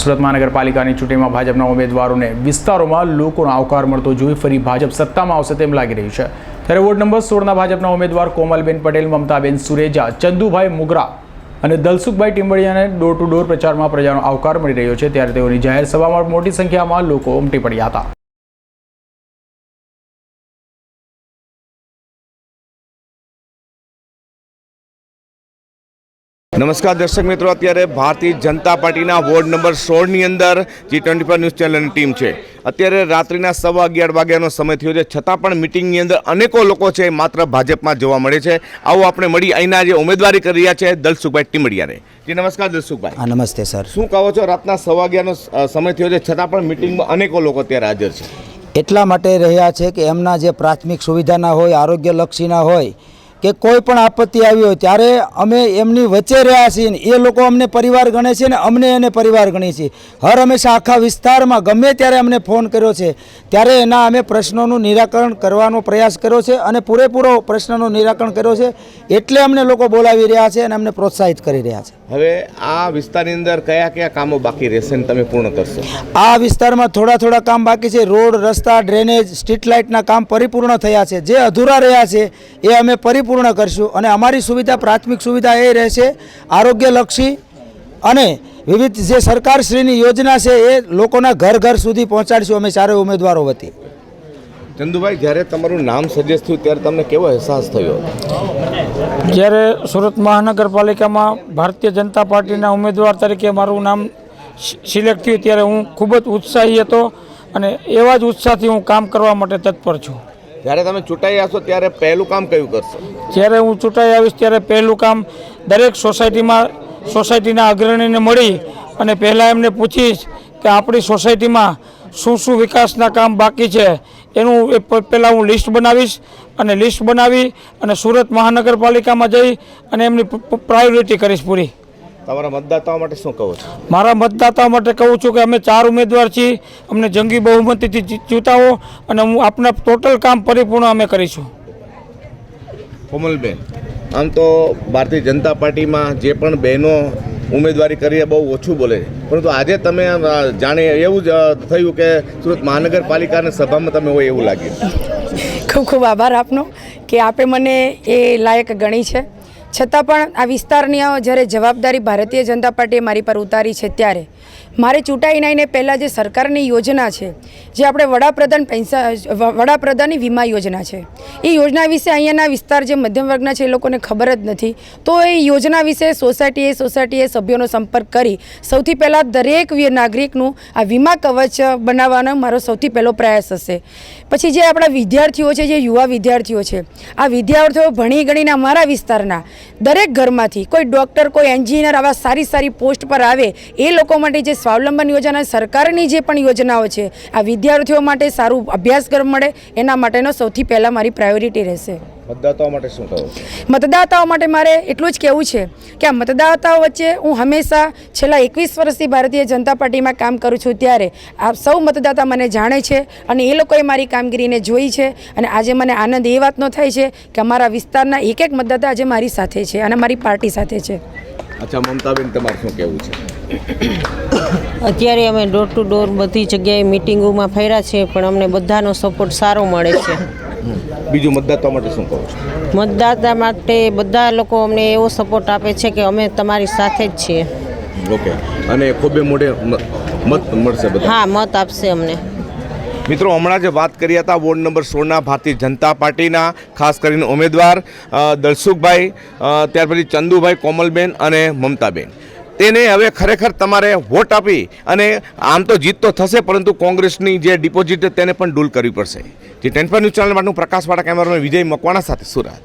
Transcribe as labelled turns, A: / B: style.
A: સુરત મહાનગરપાલિકાની ચૂંટણીમાં ભાજપના ઉમેદવારોને વિસ્તારોમાં લોકોનો આવકાર મળતો જોઈ ફરી ભાજપ સત્તામાં આવશે તેમ લાગી રહ્યું છે. ત્યારે વોર્ડ નંબર સોળના ભાજપના ઉમેદવાર કોમલબેન પટેલ, મમતાબેન સુરેજા, ચંદુભાઈ મુગરા અને દલસુખભાઈ ટીમ્બડિયાને ડોર ટુ ડોર પ્રચારમાં પ્રજાનો આવકાર મળી રહ્યો છે. ત્યારે તેઓની જાહેર સભામાં મોટી સંખ્યામાં લોકો ઉમટી પડ્યા હતા.
B: નમસ્કાર દર્શક મિત્રો અત્યારે ભારતીય જનતા પાર્ટીના વોર્ડ નંબર સોળની અંદર જી ટ્વેન્ટી ફોર ન્યૂઝ ચેનલની ટીમ છે. અત્યારે રાત્રિના સવા અગિયાર વાગ્યાનો સમય થયો છે. છતાં પણ મિટિંગની અંદર અનેકો લોકો છે માત્ર ભાજપમાં જોવા મળે છે. આવો આપણે મળી અહીંના જે ઉમેદવારી કરી રહ્યા છે દલસુખભાઈ ટીમડિયાને. જી નમસ્કાર દલસુખભાઈ.
C: હા નમસ્તે સર.
B: શું કહો છો? રાતના સવા અગિયારનો સમય થયો છે. છતાં પણ મિટિંગમાં અનેકો લોકો અત્યારે હાજર છે.
C: એટલા માટે રહ્યા છે કે એમના જે પ્રાથમિક સુવિધાના હોય આરોગ્યલક્ષીના હોય કે કોઈ પણ આપત્તિ આવી હોય ત્યારે અમે એમની વચ્ચે રહ્યા છીએ ને એ લોકો અમને પરિવાર ગણે છે ને અમને એને પરિવાર ગણીએ છીએ હર હંમેશા આખા વિસ્તારમાં ગમે ત્યારે અમને ફોન કર્યો છે ત્યારે એના અમે પ્રશ્નોનું નિરાકરણ કરવાનો પ્રયાસ કર્યો છે અને પૂરેપૂરો પ્રશ્નનું નિરાકરણ કર્યો છે એટલે અમને લોકો બોલાવી રહ્યા છે અને અમને પ્રોત્સાહિત કરી રહ્યા છે.
B: હવે આ વિસ્તારની અંદર કયા કયા કામો બાકી રહેશે ને તમે પૂર્ણ કરશો?
C: આ વિસ્તારમાં થોડા થોડા કામ બાકી છે. રોડ રસ્તા ડ્રેનેજ સ્ટ્રીટ લાઇટના કામ પરિપૂર્ણ થયા છે. જે અધૂરા રહ્યા છે એ અમે પરિપૂર્ણ કરશું અને અમારી સુવિધા પ્રાથમિક સુવિધા એ રહેશે આરોગ્યલક્ષી અને વિવિધ જે સરકારશ્રીની યોજના છે એ લોકોના ઘર ઘર સુધી પહોંચાડીશું. અમે ચારે ઉમેદવારો વતી.
B: ચંદુભાઈ જ્યારે તમારું નામ સજેસ્ટ થયું ત્યારે તમને કેવો અહેસાસ થયો?
D: જ્યારે સુરત મહાનગરપાલિકામાં ભારતીય જનતા પાર્ટીના ઉમેદવાર તરીકે મારું નામ સિલેક્ટ થયું ત્યારે હું ખૂબ જ ઉત્સાહી હતો અને એવા જ ઉત્સાહથી હું કામ કરવા માટે તત્પર છું.
B: જ્યારે તમે ચૂંટાઈ આવશો ત્યારે પહેલું કામ કયું કરશો?
D: જ્યારે હું ચૂંટાઈ આવીશ, ત્યારે પહેલું કામ દરેક સોસાયટીમાં, સોસાયટીના અગ્રણીને મળી અને પહેલાં એમને પૂછીશ કે આપણી સોસાયટીમાં શું શું વિકાસના કામ બાકી છે. એનું એ પહેલાં હું લિસ્ટ બનાવીશ અને લિસ્ટ બનાવી અને સુરત મહાનગરપાલિકામાં જઈ અને એમની પ્રાયોરિટી કરીશ પૂરી.
B: તમારા મતદાતાઓ માટે શું કહો છો?
D: મારા મતદાતાઓ માટે કહું છું કે અમે ચાર ઉમેદવાર છીએ. અમને જંગી બહુમતીથી જી- જીતાવો અને હું આપના ટોટલ કામ પરિપૂર્ણ અમે કરીશું.
B: કોમલબેન. આમ તો ભારતીય જનતા પાર્ટીમાં જે પણ બહેનો ઉમેદવારી કરી બહુ ઓછું બોલે છે. પરંતુ આજે તમે જાણે એવું જ થયું કે સુરત મહાનગરપાલિકાની સભામાં તમે હોય એવું લાગ્યું.
E: ખૂબ ખૂબ આભાર આપનો કે આપે મને એ લાયક ગણી છે. છતાં પણ આ વિસ્તારની જ્યારે જવાબદારી ભારતીય જનતા પાર્ટીએ મારી પર ઉતારી છે ત્યારે મારે ચૂંટાઈને આવીને પહેલાં જે સરકારની યોજના છે, જે આપણે વડાપ્રધાન પૈસા વડાપ્રધાનની વીમા યોજના છે, એ યોજના વિશે અહીંયાના વિસ્તાર જે મધ્યમ વર્ગના છે એ લોકોને ખબર જ નથી. તો એ યોજના વિશે સોસાયટીએ સોસાયટીએ સભ્યોનો સંપર્ક કરી સૌથી પહેલાં દરેક નાગરિકનું આ વીમા કવચ બનાવવાનો મારો સૌથી પહેલો પ્રયાસ હશે. પછી જે આપણા વિદ્યાર્થીઓ છે, જે યુવા વિદ્યાર્થીઓ છે, આ વિદ્યાર્થીઓ ભણી ગણીને અમારા વિસ્તારના દરેક ઘરમાંથી કોઈ ડૉક્ટર, કોઈ એન્જિનિયર આવા સારી સારી પોસ્ટ પર આવે, એ લોકો માટે જે સ્વાવલંબન યોજના સરકારની જે પણ યોજનાઓ છે, આ વિદ્યાર્થીઓ માટે સારું અભ્યાસક્રમ મળે, એના માટેનો સૌથી પહેલાં મારી પ્રાયોરિટી રહેશે.
B: મતદાતાઓ માટે
E: મારે એટલું જ કહેવું છે કે આ મતદાતાઓ વચ્ચે હું હંમેશા છેલ્લા એકવીસ વર્ષથી ભારતીય જનતા પાર્ટીમાં કામ કરું છું ત્યારે આ સૌ મતદાતા મને જાણે છે અને એ લોકોએ મારી કામગીરીને જોઈ છે અને આજે મને આનંદ એ વાતનો થાય છે કે અમારા વિસ્તારના એક એક મતદાતા આજે મારી સાથે છે અને મારી પાર્ટી સાથે છે.
B: અચ્છા મમતાબેન તમારે શું કહેવું છે?
F: અત્યારે અમે ડોર ટુ ડોર બધી જગ્યાએ મિટિંગોમાં ફર્યા છે પણ અમને બધાનો સપોર્ટ સારો મળે છે.
B: બીજું મતદાતા માટે શું કહો છો?
F: મતદાતા માટે બધા લોકો અમને એવો સપોર્ટ આપે છે કે અમે તમારી સાથે જ છીએ.
B: ઓકે અને ખોબે મોઢે મત મળશે
F: હા મત આપશે અમને.
B: મિત્રો, હમણાં જે વાત કરી હતા, વોર્ડ નંબર સોળના ભારતીય જનતા પાર્ટીના, ખાસ કરીને ઉમેદવાર દલસુખભાઈ ત્યાર પછી ચંદુભાઈ, કોમલબેન અને મમતાબેન. તેને હવે ખરેખર તમારે વોટ આપી અને આમ તો જીત તો થશે, પરંતુ કોંગ્રેસની જે ડિપોઝિટ તેને પણ ડૂલ કરવી પડશે. જે ટેન ન્યૂઝ ચેનલ માટેનું પ્રકાશવાળા કેમેરામેન વિજય મકવાણા સાથે સુરત.